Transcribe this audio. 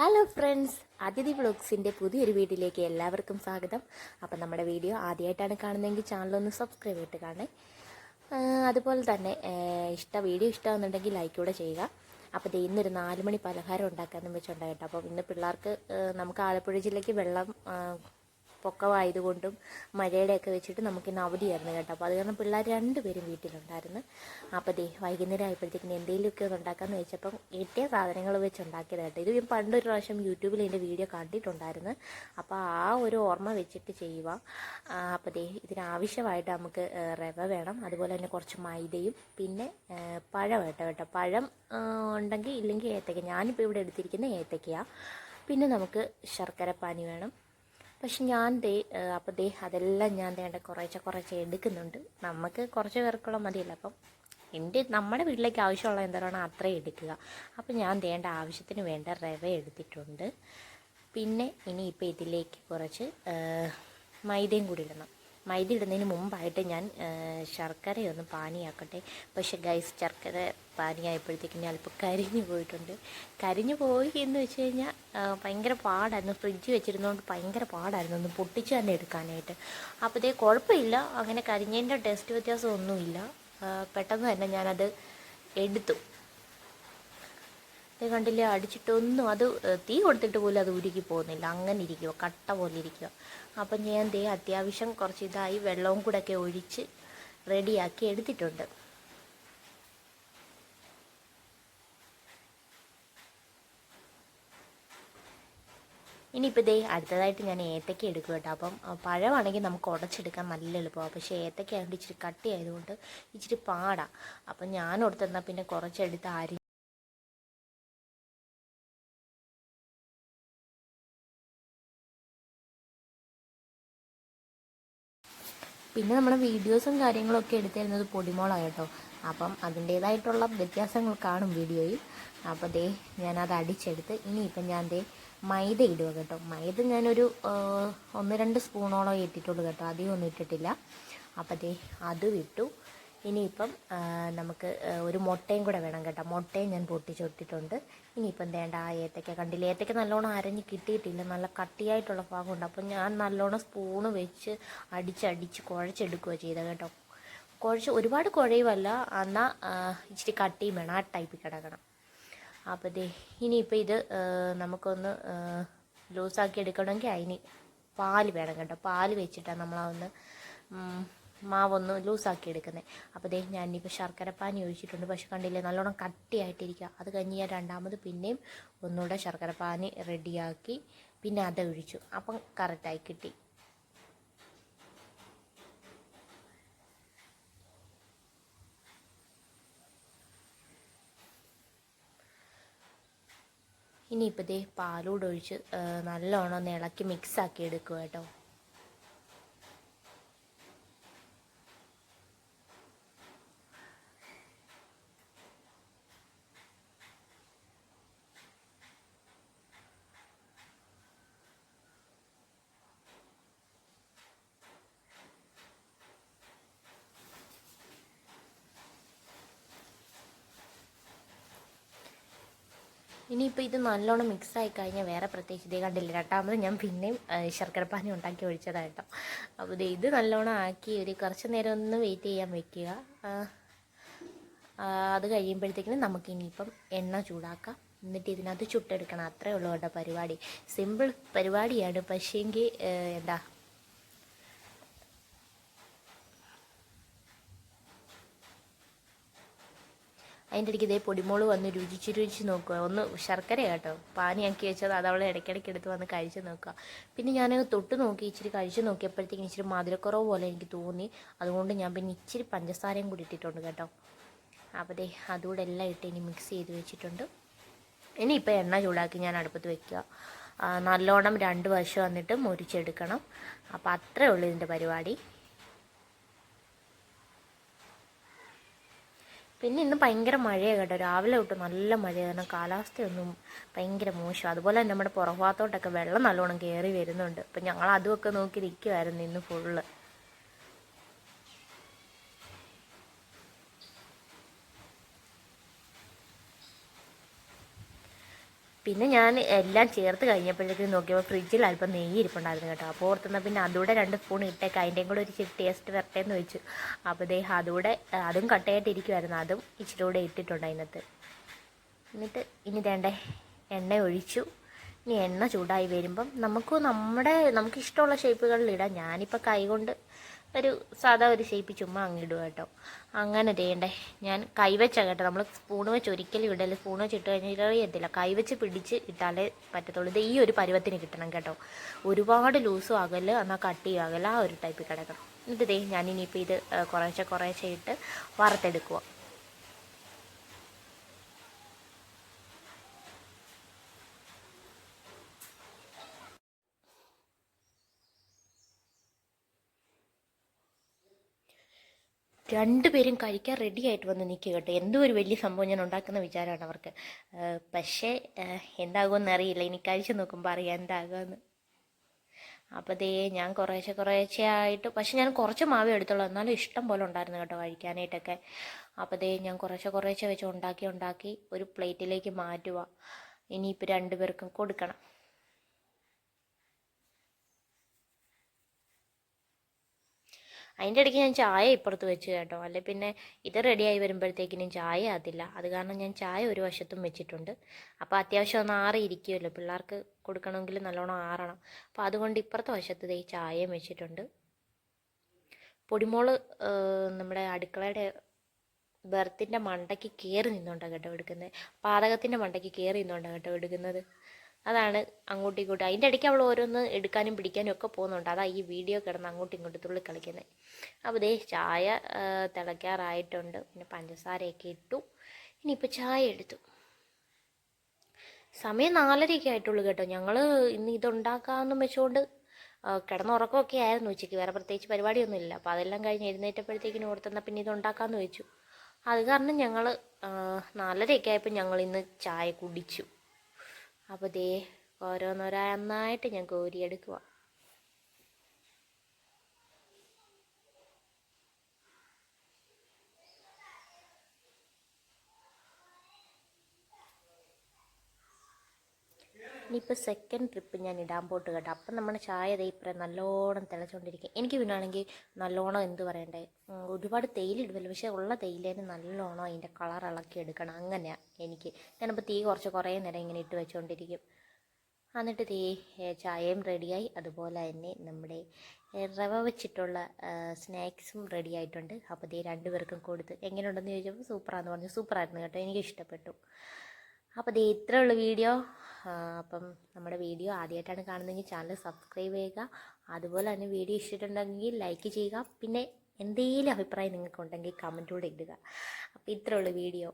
Hello friends അതിഥി വ്ളോഗ്സിന്റെ പുതിയൊരു വീഡിയോയിലേക്ക് എല്ലാവർക്കും സ്വാഗതം. അപ്പം നമ്മുടെ വീഡിയോ ആദ്യമായിട്ടാണ് കാണുന്നതെങ്കിൽ ചാനലൊന്ന് സബ്സ്ക്രൈബ് ചെയ്തിട്ട് കാണേ അതുപോലെ തന്നെ ഇഷ്ട വീഡിയോ ഇഷ്ടമാകുന്നുണ്ടെങ്കിൽ ലൈക്ക് കൂടെ ചെയ്യുക. അപ്പോൾ ഇന്നൊരു നാല് മണി പലഹാരം ഉണ്ടാക്കാമെന്ന് വെച്ചുണ്ടായിട്ടോ അപ്പം ഇന്ന് പിള്ളേർക്ക് നമുക്ക് ആലപ്പുഴ ജില്ലയ്ക്ക് വെള്ളം പൊക്കമായതുകൊണ്ടും മഴയുടെയൊക്കെ വെച്ചിട്ട് നമുക്ക് ഇന്ന് അവധിയായിരുന്നു കേട്ടോ. അപ്പോൾ അത് കാരണം പിള്ളേർ രണ്ടുപേരും വീട്ടിലുണ്ടായിരുന്നു. അപ്പോൾ ദേ വൈകുന്നേരം ആയപ്പോഴത്തേക്കിന് എന്തെങ്കിലുമൊക്കെ ഒന്ന് ഉണ്ടാക്കാമെന്ന് വെച്ചപ്പം കിട്ടിയ സാധനങ്ങൾ വെച്ച് ഉണ്ടാക്കിയത് കേട്ടോ. ഇത് ഞാൻ പണ്ടൊരു പ്രാവശ്യം യൂട്യൂബിൽ എന്റെ വീഡിയോ കണ്ടിട്ടുണ്ടായിരുന്നു. അപ്പോൾ ആ ഒരു ഓർമ്മ വെച്ചിട്ട് ചെയ്യുക അപ്പോൾ ദേ ഇതിനാവശ്യമായിട്ട് നമുക്ക് റവ വേണം. അതുപോലെ തന്നെ കുറച്ച് മൈദയും പിന്നെ പഴം കേട്ടോ കേട്ടോ. പഴം ഉണ്ടെങ്കിൽ ഇല്ലെങ്കിൽ ഏത്തക്ക. ഞാനിപ്പോൾ ഇവിടെ എടുത്തിരിക്കുന്ന ഏത്തക്കയാണ് പിന്നെ നമുക്ക് ശർക്കരപ്പാനി വേണം. പക്ഷെ ഞാൻ ദേ അപ്പോൾ ദേ അതെല്ലാം ഞാൻ വേണ്ട കുറേശ്ശെ കുറേശ്ശെ എടുക്കുന്നുണ്ട്. നമുക്ക് കുറച്ച് പേർക്കുള്ള മതിയല്ല. അപ്പം എന്റെ നമ്മുടെ വീട്ടിലേക്ക് ആവശ്യമുള്ള എന്താണോ അത്രയും എടുക്കുക. അപ്പം ഞാൻ വേണ്ട ആവശ്യത്തിന് വേണ്ട റവ എടുത്തിട്ടുണ്ട്. പിന്നെ ഇനി ഇനിയിപ്പോൾ ഇതിലേക്ക് കുറച്ച് മൈദയും കൂടി ഇടണം. മൈദ ഇടുന്നതിന് മുമ്പായിട്ട് ഞാൻ ശർക്കരയൊന്ന് പാനിയാക്കട്ടെ. പക്ഷേ ഗൈസ് ശർക്കര പാനിയായപ്പോഴത്തേക്കും ഞാൻ അല്പം കരിഞ്ഞു പോയിട്ടുണ്ട്. കരിഞ്ഞു പോയി എന്ന് വെച്ച് കഴിഞ്ഞാൽ ഭയങ്കര പാടായിരുന്നു. ഫ്രിഡ്ജ് വെച്ചിരുന്നതുകൊണ്ട് ഭയങ്കര പാടായിരുന്നു. ഒന്ന് പൊട്ടിച്ച് തന്നെ എടുക്കാനായിട്ട്. അപ്പോൾ ഇതേ കുഴപ്പമില്ല. അങ്ങനെ കരിഞ്ഞതിന്റെ ടേസ്റ്റ് വ്യത്യാസമൊന്നുമില്ല. പെട്ടെന്ന് തന്നെ ഞാനത് എടുത്തു. ഇത് കണ്ടില്ലേ അടിച്ചിട്ടൊന്നും അത് തീ കൊടുത്തിട്ട് പോലും അത് ഉരുക്കി പോകുന്നില്ല. അങ്ങനെ ഇരിക്കുക കട്ട പോലെ ഇരിക്കുക അപ്പം ഞാൻ ദേ അത്യാവശ്യം കുറച്ച് ഇതായി വെള്ളവും കൂടെ ഒക്കെ ഒഴിച്ച് റെഡിയാക്കി എടുത്തിട്ടുണ്ട്. ഇനിയിപ്പോൾ ഇതേ അടുത്തതായിട്ട് ഞാൻ ഏത്തക്ക എടുക്കും കേട്ടോ. അപ്പം പഴമാണെങ്കിൽ നമുക്ക് ഉടച്ചെടുക്കാൻ നല്ല എളുപ്പമാണ് പക്ഷേ ഏത്തക്ക ആയതുകൊണ്ട് ഇച്ചിരി കട്ടി ആയതുകൊണ്ട് ഇച്ചിരി പാടാ. അപ്പം ഞാൻ ഓർത്തെന്നാൽ പിന്നെ കുറച്ചെടുത്ത് അരി പിന്നെ നമ്മുടെ വീഡിയോസും കാര്യങ്ങളൊക്കെ എടുത്തിരുന്നത് പൊടിമോളാണ് കേട്ടോ. അപ്പം അതിന്റേതായിട്ടുള്ള വ്യത്യാസങ്ങൾ കാണും വീഡിയോയിൽ. അപ്പോൾ ദേ ഞാനത് അടിച്ചെടുത്ത് ഇനിയിപ്പം ഞാൻ ദേ മൈദ ഇടുക കേട്ടോ. മൈദ ഞാനൊരു ഒന്ന് രണ്ട് സ്പൂണോളം ഇട്ടിട്ടുള്ളൂ കേട്ടോ. അധികം ഒന്നും ഇട്ടിട്ടില്ല. അപ്പം ദേ അതും ഇട്ടു ഇനിയിപ്പം നമുക്ക് ഒരു മുട്ടയും കൂടെ വേണം കേട്ടോ. മുട്ടയും ഞാൻ പൊട്ടിച്ചൊട്ടിട്ടുണ്ട്. ഇനിയിപ്പം വേണ്ട ആ ഏത്തക്ക കണ്ടില്ല? ഏത്തക്ക നല്ലോണം അരഞ്ഞ് കിട്ടിയിട്ടില്ല. നല്ല കട്ടിയായിട്ടുള്ള ഭാഗമുണ്ട്. അപ്പം ഞാൻ നല്ലോണം സ്പൂണ് വെച്ച് അടിച്ചടിച്ച് കുഴച്ചെടുക്കുക ചെയ്തത് കേട്ടോ. കുഴച്ച് ഒരുപാട് കുഴയുമല്ല എന്നാൽ ഇച്ചിരി കട്ടിയും വേണം. ആ ടൈപ്പിൽ കിടക്കണം. അപ്പോൾ ദേ ഇനിയിപ്പോൾ ഇത് നമുക്കൊന്ന് ലൂസാക്കി എടുക്കണമെങ്കിൽ അതിന് പാൽ വേണം കേട്ടോ. പാൽ വെച്ചിട്ടാണ് നമ്മളതൊന്ന് ഉം, മാവൊന്ന് ലൂസാക്കി എടുക്കുന്നത് അപ്പോൾ ദേ ഞാനിപ്പോൾ ശർക്കര പാനി ഒഴിച്ചിട്ടുണ്ട് പക്ഷെ കണ്ടില്ലേ നല്ലോണം കട്ടിയായിട്ടിരിക്കുക അത് കഴിഞ്ഞ് ഞാൻ രണ്ടാമത് പിന്നെയും ഒന്നുകൂടെ ശർക്കര പാനി റെഡിയാക്കി പിന്നെ അത് ഒഴിച്ചു. അപ്പം കറക്റ്റായി കിട്ടി. ഇനിയിപ്പോൾ ദേ പാലൂടെ ഒഴിച്ച് നല്ലോണം ഒന്ന് ഇളക്കി മിക്സാക്കി എടുക്കുക കേട്ടോ. ഇനിയിപ്പോൾ ഇത് നല്ലോണം മിക്സ് ആയി കഴിഞ്ഞാൽ വേറെ പ്രത്യേകിച്ച് ഇതേ കണ്ടില്ല രണ്ടാമത് ഞാൻ പിന്നെയും ശർക്കരപ്പാനി ഉണ്ടാക്കി ഒഴിച്ചതായിട്ടോ അപ്പോൾ ഇത് ഇത് നല്ലോണം ആക്കി ഒരു കുറച്ച് നേരം ഒന്ന് വെയിറ്റ് ചെയ്യാൻ വെക്കുക. അത് കഴിയുമ്പോഴത്തേക്കിനും നമുക്ക് ഇനിയിപ്പം എണ്ണ ചൂടാക്കാം. എന്നിട്ട് ഇതിനകത്ത് ചുട്ടെടുക്കണം. അത്രേ ഉള്ളൂ കേട്ടോ പരിപാടി. സിമ്പിൾ പരിപാടിയാണ്. പക്ഷേങ്കിൽ എന്താ അതിന്റെ ഇടയ്ക്ക് ഇതേ പൊടിമോൾ വന്ന് രുചിച്ച് രുചിച്ച് നോക്കുക. ഒന്ന് ശർക്കര കേട്ടോ. പാനിയാക്കി വെച്ചത് അത് അവളെ ഇടയ്ക്കിടയ്ക്ക് എടുത്ത് വന്ന് കഴിച്ച് നോക്കുക. പിന്നെ ഞാൻ തൊട്ട് നോക്കി ഇച്ചിരി കഴിച്ച് നോക്കിയപ്പോഴത്തേക്കും ഇച്ചിരി മധുരക്കുറവ് പോലെ എനിക്ക് തോന്നി. അതുകൊണ്ട് ഞാൻ പിന്നെ ഇച്ചിരി പഞ്ചസാരയും കൂടി ഇട്ടിട്ടുണ്ട് കേട്ടോ. അപ്പോൾ ദേ അതുകൂടെ എല്ലാം ഇട്ട് ഇനി മിക്സ് ചെയ്ത് വെച്ചിട്ടുണ്ട്. ഇനി ഇപ്പോൾ എണ്ണ ചൂടാക്കി ഞാൻ അടുപ്പത്ത് വെക്കുക. നല്ലോണം രണ്ട് വശം വന്നിട്ട് മുരിച്ചെടുക്കണം. അപ്പോൾ അത്രേ ഉള്ളൂ ഇതിന്റെ പരിപാടി. പിന്നെ ഇന്ന് ഭയങ്കര മഴയാണ് കേട്ടോ. രാവിലെ തൊട്ട് നല്ല മഴയാണ് കാലാവസ്ഥയൊന്നും ഭയങ്കര മോശം. അതുപോലെ തന്നെ നമ്മുടെ പുറഭാഗത്തോട്ടൊക്കെ വെള്ളം നല്ലോണം കയറി വരുന്നുണ്ട്. അപ്പം ഞങ്ങൾ അതുമൊക്കെ നോക്കി നിൽക്കുമായിരുന്നു ഇന്ന് ഫുള്ള് പിന്നെ ഞാൻ എല്ലാം ചേർത്ത് കഴിഞ്ഞപ്പോഴേക്കും നോക്കിയപ്പോൾ ഫ്രിഡ്ജിൽ അല്പം നെയ്യ് ഇരിപ്പുണ്ടായിരുന്നു കേട്ടോ. അപ്പോൾ ഓർത്തുന്ന പിന്നെ അതുകൂടെ രണ്ട് സ്പൂൺ ഇട്ടേക്ക്. അതിന്റെയും കൂടെ ഒരു ഇച്ചിരി ടേസ്റ്റ് വരട്ടെ എന്ന് വെച്ചു. അപ്പോൾ ദേ അതുകൂടെ അതും കട്ടയായിട്ടിരിക്കുമായിരുന്നു അതും ഇച്ചിരി കൂടെ ഇട്ടിട്ടുണ്ട് അതിനകത്ത്. എന്നിട്ട് ഇനി വേണ്ടേ എണ്ണ ഒഴിച്ചു. ഇനി എണ്ണ ചൂടായി വരുമ്പം നമുക്ക് നമ്മുടെ നമുക്ക് ഇഷ്ടമുള്ള ഷേപ്പുകളിൽ ഇടാം. ഞാനിപ്പോൾ കൈകൊണ്ട് ഒരു സാധാ ഒരു ഷേപ്പ് ചുമ്മാ അങ്ങ് ഇടുക കേട്ടോ. അങ്ങനെ ചെയ്യണ്ടേ ഞാൻ കൈവച്ച കേട്ടോ നമ്മൾ സ്പൂൺ വെച്ച് ഒരിക്കലും ഇടൽ സ്പൂൺ വെച്ച് ഇട്ട് കഴിഞ്ഞാൽ അറിയത്തില്ല. കൈവച്ച് പിടിച്ച് ഇട്ടാലേ പറ്റത്തുള്ളൂ. ഇത് ഈ ഒരു പരുവത്തിന് കിട്ടണം കേട്ടോ. ഒരുപാട് ലൂസും ആകൽ എന്നാൽ കട്ടിയും ആകൽ ആ ഒരു ടൈപ്പിൽ കിടക്കണം. എന്നിട്ട് ദേ ഞാൻ ഇനിയിപ്പോൾ ഇത് കുറേശ്ശെ കുറേശ്ശെ ഇട്ട് വറുത്തെടുക്കുക രണ്ടുപേരും കഴിക്കാൻ റെഡി ആയിട്ട് വന്ന് നിൽക്കുക കേട്ടോ. എന്തോ ഒരു വലിയ സംഭവം ഞാൻ ഉണ്ടാക്കുന്ന വിചാരമാണ് അവർക്ക്. പക്ഷേ എന്താകുമെന്ന് അറിയില്ല. ഇനി കഴിച്ചു നോക്കുമ്പോൾ അറിയാം എന്താകുമെന്ന് അപ്പോൾ ദേ ഞാൻ കുറേശ്ശെ കുറേശ്ശെ ആയിട്ട് പക്ഷെ ഞാൻ കുറച്ച് മാവ് എടുത്തുള്ളൂ. എന്നാലും ഇഷ്ടം പോലെ ഉണ്ടായിരുന്നു കേട്ടോ കഴിക്കാനായിട്ടൊക്കെ. അപ്പോൾ ദേ ഞാൻ കുറേശ്ശെ കുറേശ്ശെ വെച്ച് ഉണ്ടാക്കി ഉണ്ടാക്കി ഒരു പ്ലേറ്റിലേക്ക് മാറ്റുക ഇനിയിപ്പോൾ രണ്ടുപേർക്കും കൊടുക്കണം. അതിന്റെ ഇടയ്ക്ക് ഞാൻ ചായ ഇപ്പുറത്ത് വെച്ച് കേട്ടോ. അല്ലെ പിന്നെ ഇത് റെഡിയായി വരുമ്പോഴത്തേക്കിനും ചായ ആകത്തില്ല. അത് കാരണം ഞാൻ ചായ ഒരു വശത്തും വെച്ചിട്ടുണ്ട്. അപ്പോൾ അത്യാവശ്യം ഒന്ന് ആറിയിരിക്കുമല്ലോ പിള്ളേർക്ക് കൊടുക്കണമെങ്കിൽ നല്ലോണം ആറണം. അപ്പോൾ അതുകൊണ്ട് ഇപ്പുറത്തെ വശത്ത് ഈ ചായയും വെച്ചിട്ടുണ്ട്. പൊടിമോൾ നമ്മുടെ അടുക്കളയുടെ ബെർത്തിന്റെ മണ്ടയ്ക്ക് കയറി നിന്നുകൊണ്ടാണ് കേട്ടോ എടുക്കുന്നത് പാതകത്തിന്റെ മണ്ടയ്ക്ക് കയറി നിന്നുകൊണ്ടാണ് കേട്ടോ എടുക്കുന്നത്. അതാണ് അങ്ങോട്ടും ഇങ്ങോട്ടും. അതിന്റെ ഇടയ്ക്ക് അവൾ ഓരോന്ന് എടുക്കാനും പിടിക്കാനും ഒക്കെ പോകുന്നുണ്ട്. അതാ ഈ വീഡിയോ കിടന്ന് അങ്ങോട്ടും ഇങ്ങോട്ടും തുള്ളി കളിക്കുന്നത് അപ്പോൾ ദേ ചായ തിളയ്ക്കാറായിട്ടുണ്ട്. പിന്നെ പഞ്ചസാരയൊക്കെ ഇട്ടു. ഇനിയിപ്പോൾ ചായ എടുത്തു. സമയം നാലരയൊക്കെ ആയിട്ടുള്ളൂ കേട്ടോ. ഞങ്ങൾ ഇന്ന് ഇതുണ്ടാക്കാമെന്ന് വെച്ചുകൊണ്ട് കിടന്നുറക്കമൊക്കെ ആയിരുന്നു ഉച്ചയ്ക്ക്. വേറെ പ്രത്യേകിച്ച് പരിപാടിയൊന്നും ഇല്ല അപ്പോൾ അതെല്ലാം കഴിഞ്ഞ് എഴുന്നേറ്റപ്പോഴത്തേക്കിനും ഓർത്തെന്നാൽ പിന്നെ ഇതുണ്ടാക്കാമെന്ന് വെച്ചു. അത് കാരണം ഞങ്ങൾ നാലരയൊക്കെ ആയപ്പോൾ ഞങ്ങൾ ഇന്ന് ചായ കുടിച്ചു. അപ്പോൾ ദേ ഓരോന്നോരോന്നായിട്ട് ഞാൻ കോരിയെടുക്കുക ഇനിയിപ്പോൾ സെക്കൻഡ് ട്രിപ്പ് ഞാൻ ഇടാൻ പോട്ട് കേട്ടോ. അപ്പം നമ്മുടെ ചായ ദേ നല്ലോണം തിളച്ചുകൊണ്ടിരിക്കും എനിക്ക് പിന്നാണെങ്കിൽ നല്ലോണം എന്ത് പറയണ്ടേ? ഒരുപാട് തേയിലിടുമല്ലോ പക്ഷേ ഉള്ള തേയിലേനെ നല്ലോണം അതിന്റെ കളർ ഇളക്കി എടുക്കണം. അങ്ങനെയാണ് എനിക്ക്. ഞാനിപ്പോൾ തീ കുറച്ച് കുറേ നേരം ഇങ്ങനെ ഇട്ട് വെച്ചുകൊണ്ടിരിക്കും എന്നിട്ട് തീ ചായയും റെഡിയായി അതുപോലെ തന്നെ നമ്മുടെ റവ വെച്ചിട്ടുള്ള സ്നാക്സും റെഡി ആയിട്ടുണ്ട്. അപ്പോൾ തീ രണ്ടുപേർക്കും കൊടുത്ത് എങ്ങനെയുണ്ടെന്ന് ചോദിച്ചപ്പോൾ സൂപ്പറാന്ന് പറഞ്ഞു. സൂപ്പറായിരുന്നു കേട്ടോ. എനിക്ക് ഇഷ്ടപ്പെട്ടു. അപ്പോൾ ദേ ഇത്രേ ഉള്ളൂ വീഡിയോ അപ്പം നമ്മുടെ വീഡിയോ ആദ്യമായിട്ടാണ് കാണുന്നതെങ്കിൽ ചാനൽ സബ്സ്ക്രൈബ് ചെയ്യുക. അതുപോലെ തന്നെ വീഡിയോ ഇഷ്ടമുണ്ടെങ്കിൽ ലൈക്ക് ചെയ്യുക. പിന്നെ എന്തെങ്കിലും അഭിപ്രായം നിങ്ങൾക്കുണ്ടെങ്കിൽ കമന്റിലൂടെ ഇടുക. അപ്പോൾ ഇത്രേ ഉള്ളൂ വീഡിയോ.